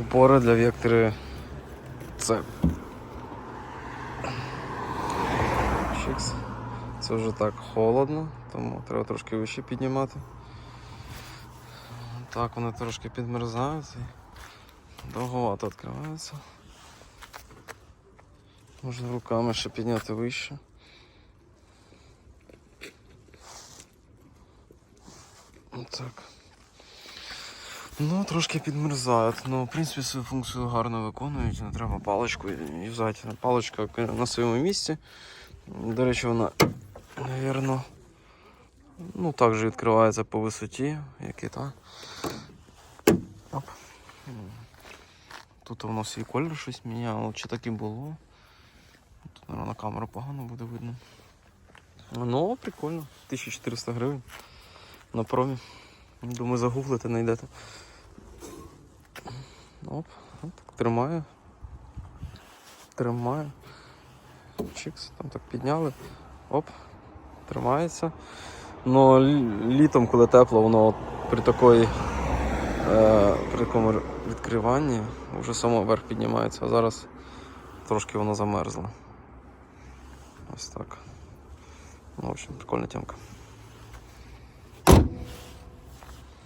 Упори для вектори це. Чикс. Це вже так холодно, тому треба трошки вище піднімати. Так, вони трошки підмерзають і довговато відкриваються. Можна руками ще підняти вище. Так. Ну, трошки підмерзають. Ну, в принципі, свою функцію гарно виконують. Не треба паличку юзати. Паличка на своєму місці. До речі, вона, напевно, ну, так же відкривається по висоті, як і та. Оп. Тут воно свій колір щось міняло, чи так і було. Тут, мабуть, камеру погано буде видно. Ну, прикольно. 1400 гривень на промі. Думаю, загуглите, знайдете. Оп, оп, так тримаю. Тримаю. Чикс, там так підняли. Оп, тримається. Ну, літом, коли тепло, воно при такої е, при такому відкриванні вже само вверх піднімається, а зараз трошки воно замерзло. Ось так. Ну, в общем, прикольна тямка.